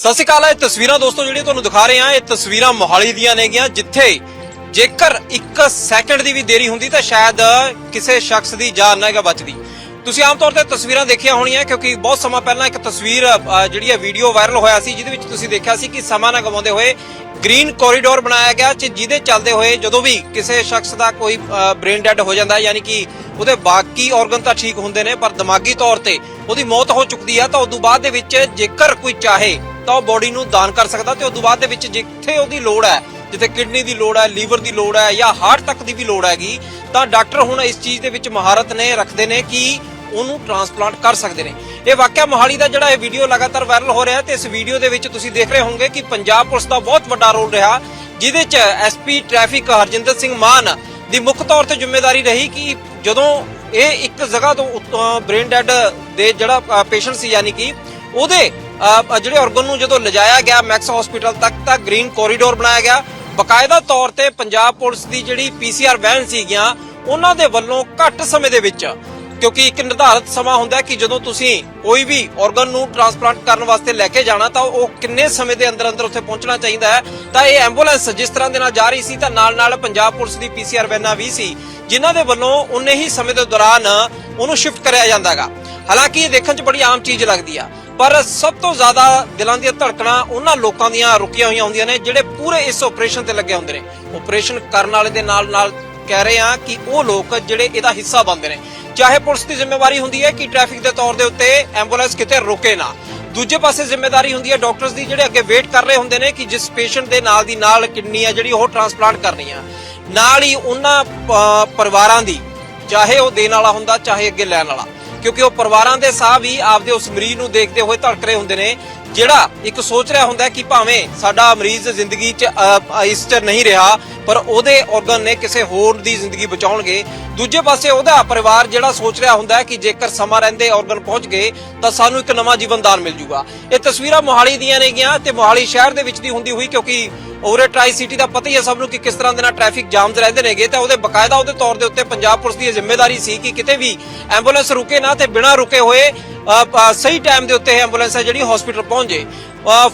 ਸਤਿ ਸ਼੍ਰੀ ਅਕਾਲ, ਇਹ ਤਸਵੀਰਾਂ ਦੋਸਤੋ ਜਿਹੜੀਆਂ ਤੁਹਾਨੂੰ ਦਿਖਾ ਰਹੇ ਹਾਂ, ਇਹ ਤਸਵੀਰਾਂ ਮੋਹਾਲੀ ਦੀਆਂ ਨੇਗੀਆਂ, ਜਿੱਥੇ ਜੇਕਰ 1 ਸੈਕਿੰਡ ਦੀ ਵੀ ਦੇਰੀ ਹੁੰਦੀ ਤਾਂ ਸ਼ਾਇਦ ਕਿਸੇ ਸ਼ਖਸ ਦੀ ਜਾਨ ਨਾ ਹੈਗਾ ਬਚਦੀ। ਤੁਸੀਂ ਆਮ ਤੌਰ ਤੇ ਤਸਵੀਰਾਂ ਦੇਖੀਆਂ ਹੋਣੀਆਂ, ਕਿਉਂਕਿ ਬਹੁਤ ਸਮਾਂ ਪਹਿਲਾਂ ਇੱਕ ਤਸਵੀਰ ਜਿਹੜੀ ਹੈ ਵੀਡੀਓ ਵਾਇਰਲ ਹੋਇਆ ਸੀ, ਜਿਹਦੇ ਵਿੱਚ ਤੁਸੀਂ ਦੇਖਿਆ ਸੀ ਕਿ ਸਮਾਂ ਨਾ ਗਵਾਉਂਦੇ ਹੋਏ ਗ੍ਰੀਨ ਕੋਰੀਡੋਰ ਬਣਾਇਆ ਗਿਆ ਜਿਹਦੇ ਚੱਲਦੇ ਹੋਏ ਜਦੋਂ ਵੀ ਕਿਸੇ ਸ਼ਖਸ ਦਾ ਕੋਈ ਬ੍ਰੇਨ ਡੈਡ ਹੋ ਜਾਂਦਾ, ਯਾਨੀ ਕਿ ਉਹਦੇ ਬਾਕੀ ਆਰਗਨ ਤਾਂ ਠੀਕ ਹੁੰਦੇ ਨੇ, ਪਰ ਦਿਮਾਗੀ ਤੌਰ ਤੇ ਉਹਦੀ ਮੌਤ ਹੋ ਚੁੱਕਦੀ ਹੈ ਤਾਂ ਉਦੋਂ ਬਾਅਦ ਦੇ ਵਿੱਚ ਜੇਕਰ ਕੋਈ ਚਾਹੇ ਤਾਂ ਉਹ ਬੋਡੀ ਨੂੰ ਦਾਨ ਕਰ ਸਕਦਾ ਤੇ ਉਦੋਂ ਬਾਅਦ ਦੇ ਵਿੱਚ ਜਿੱਥੇ ਉਹਦੀ ਲੋੜ ਹੈ, ਜਿੱਥੇ ਕਿਡਨੀ ਦੀ ਲੋੜ ਹੈ ਲੀਵਰ ਦੀ ਲੋੜ ਹੈ ਜਾਂ ਹਾਰਟ ਤੱਕ ਦੀ ਵੀ ਲੋੜ ਹੈਗੀ, ਤਾਂ ਡਾਕਟਰ ਹੁਣ ਇਸ ਚੀਜ਼ ਦੇ ਵਿੱਚ ਮਹਾਰਤ ਨੇ, ਰੱਖਦੇ ਨੇ ਕਿ ਉਹਨੂੰ ਟ੍ਰਾਂਸਪਲਾਂਟ ਕਰ ਸਕਦੇ ਨੇ। ਇਹ ਵਾਕਿਆ ਮੋਹਾਲੀ ਦਾ ਜਿਹੜਾ ਇਹ ਵੀਡੀਓ ਲਗਾਤਾਰ ਵਾਇਰਲ ਹੋ ਰਿਹਾ ਤੇ ਇਸ ਵੀਡੀਓ ਦੇ ਵਿੱਚ ਤੁਸੀਂ ਦੇਖ ਰਹੇ ਹੋਵੋਗੇ ਕਿ ਪੰਜਾਬ ਪੁਲਿਸ ਦਾ ਬਹੁਤ ਵੱਡਾ ਰੋਲ ਰਿਹਾ, ਜਿਹਦੇ 'ਚ ਐਸਪੀ ਟ੍ਰੈਫਿਕ ਹਰਜਿੰਦਰ ਸਿੰਘ ਮਾਨ ਦੀ ਮੁੱਖ ਤੌਰ ਤੇ ਜ਼ਿੰਮੇਵਾਰੀ ਰਹੀ ਕਿ ਜਦੋਂ ਇਹ ਇੱਕ ਜਗ੍ਹਾ ਤੋਂ ਬ੍ਰੇਨ ਡੈਡ ਦੇ ਜਿਹੜਾ ਪੇਸ਼ੈਂਟ ਸੀ, ਯਾਨੀ ਕਿ ਉਹਦੇ ਜਿਹੜੇ ਆਰਗਨ ਨੂੰ ਜਦੋਂ ਲਿਜਾਇਆ ਗਿਆ, ਮੈਕਸ ਹਸਪੀਟਲ ਤੱਕ ਤਾਂ ਗ੍ਰੀਨ ਕੋਰੀਡੋਰ ਬਣਾਇਆ ਗਿਆ। ਬਕਾਇਦਾ ਤੌਰ ਤੇ ਪੰਜਾਬ ਪੁਲਿਸ ਦੀ ਜਿਹੜੀ ਪੀਸੀਆਰ ਵੈਨ ਸੀਗੀਆਂ, ਉਹਨਾਂ ਦੇ ਵੱਲੋਂ ਘੱਟ ਸਮੇਂ ਦੇ ਵਿੱਚ, ਕਿਉਂਕਿ ਇੱਕ ਨਿਰਧਾਰਿਤ ਸਮਾਂ ਹੁੰਦਾ ਕਿ ਜਦੋਂ ਤੁਸੀਂ ਕੋਈ ਵੀ ਆਰਗਨ ਨੂੰ ਟ੍ਰਾਂਸਪਲਾਂਟ ਕਰਨ ਵਾਸਤੇ ਲੈ ਕੇ ਜਾਣਾ, ਤਾਂ ਉਹ ਕਿੰਨੇ ਸਮੇਂ ਦੇ ਅੰਦਰ ਅੰਦਰ ਉੱਥੇ ਪਹੁੰਚਣਾ ਚਾਹੀਦਾ ਹੈ। ਤਾਂ ਇਹ ਐਂਬੂਲੈਂਸ ਜਿਸ ਤਰ੍ਹਾਂ ਦੇ ਨਾਲ ਜਾ ਰਹੀ ਸੀ, ਤਾਂ ਨਾਲ ਨਾਲ ਪੰਜਾਬ ਪੁਲਿਸ ਦੀ ਪੀਸੀਆਰ ਵੈਨਾਂ ਵੀ ਸੀ, ਜਿਨ੍ਹਾਂ ਦੇ ਵੱਲੋਂ ਉਨੇ ਹੀ ਸਮੇਂ ਦੇ ਦੌਰਾਨ ਉਹਨੂੰ ਸ਼ਿਫਟ ਕਰਿਆ ਜਾਂਦਾਗਾ। ਹਾਲਾਂਕਿ ਇਹ ਦੇਖਣ 'ਚ ਬੜੀ ਆਮ ਚੀਜ਼ ਲੱਗਦੀ ਆ। ਪਰ ਸਭ ਤੋਂ ਜ਼ਿਆਦਾ ਦਿਲਾਂ ਦੀਆਂ ਧੜਕਣਾ ਉਹਨਾਂ ਲੋਕਾਂ ਦੀਆਂ ਰੁਕੀਆਂ ਹੋਈਆਂ ਹੁੰਦੀਆਂ ਨੇ, ਜਿਹੜੇ ਪੂਰੇ ਇਸ ਆਪਰੇਸ਼ਨ ਤੇ ਲੱਗੇ ਹੁੰਦੇ ਨੇ। ਆਪਰੇਸ਼ਨ ਕਰਨ ਵਾਲੇ ਦੇ ਨਾਲ ਨਾਲ ਕਹਿ ਰਹੇ ਆ ਕਿ ਉਹ ਲੋਕ ਜਿਹੜੇ ਇਹਦਾ ਹਿੱਸਾ ਬਣਦੇ ਨੇ। ਚਾਹੇ ਪੁਲਿਸ ਦੀ ਜ਼ਿੰਮੇਵਾਰੀ ਹੁੰਦੀ ਹੈ ਕਿ ਟ੍ਰੈਫਿਕ ਦੇ ਤੌਰ ਦੇ ਉੱਤੇ ਐਂਬੂਲੈਂਸ ਕਿਤੇ ਰੁਕੇ ਨਾ। ਦੂਜੇ ਪਾਸੇ ਜ਼ਿੰਮੇਵਾਰੀ ਹੁੰਦੀ ਹੈ ਡਾਕਟਰਸ ਦੀ ਜਿਹੜੇ ਅੱਗੇ ਵੇਟ ਕਰ ਰਹੇ ਹੁੰਦੇ ਨੇ ਕਿ ਜਿਸ ਪੇਸ਼ੈਂਟ ਦੇ ਨਾਲ ਦੀ ਨਾਲ ਕਿਡਨੀ ਆ ਜਿਹੜੀ ਉਹ ਟ੍ਰਾਂਸਪਲਾਂਟ ਕਰਨੀ ਆ ਨਾਲ ਹੀ ਉਹਨਾਂ ਪਰਿਵਾਰਾਂ ਦੀ, ਚਾਹੇ ਉਹ ਦੇਣ ਵਾਲਾ ਹੁੰਦਾ, ਚਾਹੇ ਅੱਗੇ ਲੈਣ ਵਾਲਾ। ਕਿਉਂਕਿ ਉਹ ਪਰਿਵਾਰਾਂ ਦੇ ਸਾਹ ਵੀ ਆਪਦੇ ਉਸ ਮਰੀਜ਼ ਨੂੰ ਦੇਖਦੇ ਹੋਏ ਧੜਕ ਰਹੇ ਹੁੰਦੇ ਨੇ। ਜਿਹੜਾ ਇੱਕ ਸੋਚ ਰਿਹਾ ਹੁੰਦਾ ਕਿ ਭਾਵੇਂ ਸਾਡਾ ਮਰੀਜ਼ ਜ਼ਿੰਦਗੀ 'ਚ ਇਸ 'ਚ ਨਹੀਂ ਰਿਹਾ, ਪਰ ਉਹਦੇ ਆਰਗਨ ਨੇ ਕਿਸੇ ਹੋਰ ਦੀ ਜ਼ਿੰਦਗੀ ਬਚਾਉਣਗੇ। ਦੂਜੇ ਪਾਸੇ ਉਹਦਾ ਪਰਿਵਾਰ ਜਿਹੜਾ ਸੋਚ ਰਿਹਾ ਹੁੰਦਾ ਕਿ ਜੇਕਰ ਸਮਾਂ ਰਹਿੰਦੇ ਆਰਗਨ ਪਹੁੰਚ ਗਏ, ਤਾਂ ਸਾਨੂੰ ਇੱਕ ਨਵਾਂ ਜੀਵਨ ਮਿਲ ਜੂਗਾ। ਇਹ ਤਸਵੀਰਾਂ ਮੋਹਾਲੀ ਦੀਆਂ ਨੇਗੀਆਂ ਤੇ ਮੋਹਾਲੀ ਸ਼ਹਿਰ ਦੇ ਵਿੱਚ ਦੀ ਹੁੰਦੀ ਹੋਈ, ਕਿਉਂਕਿ ਔਰੇ ਟਰਾਈ ਸਿਟੀ ਦਾ ਪਤਾ ਹੀ ਹੈ ਸਭ ਨੂੰ ਕਿ ਕਿਸ ਤਰ੍ਹਾਂ ਦੇ ਨਾਲ ਟ੍ਰੈਫਿਕ ਜਾਮਸ ਰਹਿੰਦੇ ਨੇਗੇ। ਤਾਂ ਉਹਦੇ ਬਕਾਇਦਾ ਉਹਦੇ ਤੌਰ ਦੇ ਉੱਤੇ ਪੰਜਾਬ ਪੁਲਿਸ ਦੀ ਇਹ ਜ਼ਿੰਮੇਵਾਰੀ ਸੀ ਕਿ ਕਿਤੇ ਵੀ ਐਂਬੂਲੈਂਸ ਰੁਕੇ ਨਾ ਤੇ ਬਿਨਾਂ ਰੁਕੇ ਹੋਏ ਸਹੀ ਟਾਈਮ ਦੇ ਉੱਤੇ ਐਂਬੂਲੈਂਸ ਹੈ ਜਿਹੜੀ ਹਸਪੀਟਲ ਪਹੁੰਚ ਜੇ।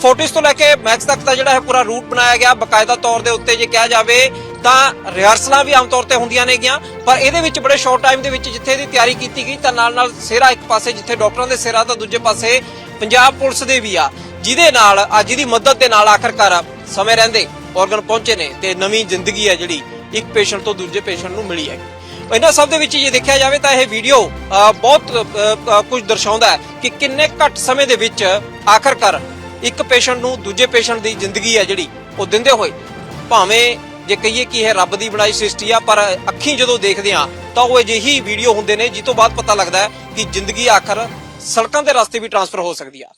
ਫੋਰਟਿਸ ਤੋਂ ਲੈ ਕੇ ਮੈਕਸ ਤੱਕ ਦਾ ਜਿਹੜਾ ਹੈ ਪੂਰਾ ਰੂਟ ਬਣਾਇਆ ਗਿਆ, ਬਕਾਇਦਾ ਤੌਰ ਦੇ ਉੱਤੇ ਜੇ ਕਿਹਾ ਜਾਵੇ ਤਾਂ ਰਿਹਰਸਲਾਂ ਵੀ ਆਮ ਤੌਰ ਤੇ ਹੁੰਦੀਆਂ ਨੇਗੀਆਂ, ਪਰ ਇਹਦੇ ਵਿੱਚ ਬੜੇ ਸ਼ਾਰਟ ਟਾਈਮ ਦੇ ਵਿੱਚ ਜਿੱਥੇ ਇਹਦੀ ਤਿਆਰੀ ਕੀਤੀ ਗਈ, ਤਾਂ ਨਾਲ ਨਾਲ ਸਿਹਰਾ ਇੱਕ ਪਾਸੇ ਜਿੱਥੇ ਡਾਕਟਰਾਂ ਦੇ ਸਿਹਰਾ, ਤਾਂ ਦੂਜੇ ਪਾਸੇ ਪੰਜਾਬ ਪੁਲਿਸ ਦੇ ਵੀ ਆ, ਜਿਹਦੇ ਨਾਲ, ਅੱਜ ਦੀ ਮਦਦ ਦੇ ਨਾਲ ਆਖਰਕਾਰ ਸਮੇਂ ਰਹਿੰਦੇ ਆਰਗਨ ਪਹੁੰਚੇ ਨੇ ਤੇ ਨਵੀਂ ਜ਼ਿੰਦਗੀ ਹੈ ਜਿਹੜੀ ਇੱਕ ਪੇਸ਼ੈਂਟ ਤੋਂ ਦੂਜੇ ਪੇਸ਼ੈਂਟ ਨੂੰ ਮਿਲੀ ਹੈ ਇਹਨਾਂ ਸਭ ਦੇ ਵਿੱਚ ਜੇ ਦੇਖਿਆ ਜਾਵੇ ਤਾਂ ਇਹ ਵੀਡੀਓ ਬਹੁਤ ਕੁਝ ਦਰਸਾਉਂਦਾ ਹੈ ਕਿ ਕਿੰਨੇ ਘੱਟ ਸਮੇਂ ਦੇ ਵਿੱਚ ਆਖਰਕਾਰ ਇੱਕ ਪੇਸ਼ੈਂਟ ਨੂੰ ਦੂਜੇ ਪੇਸ਼ੈਂਟ ਦੀ ਜ਼ਿੰਦਗੀ ਹੈ ਜਿਹੜੀ, ਉਹ ਦਿੰਦੇ ਹੋਏ। ਭਾਵੇਂ ਜੇ ਕਹੀਏ ਕਿ ਇਹ ਰੱਬ ਦੀ ਬਣਾਈ ਸ੍ਰਿਸ਼ਟੀ ਆ, ਪਰ ਅੱਖੀਂ ਜਦੋਂ ਦੇਖਦੇ ਆ ਤਾਂ ਉਹ ਅਜਿਹੀ ਵੀਡੀਓ ਹੁੰਦੇ ਨੇ ਜਿਸ ਤੋਂ ਬਾਅਦ ਪਤਾ ਲੱਗਦਾ ਹੈ ਕਿ ਜ਼ਿੰਦਗੀ ਆਖਰ ਸੜਕਾਂ ਦੇ ਰਸਤੇ ਵੀ ਟਰਾਂਸਫਰ ਹੋ ਸਕਦੀ ਆ।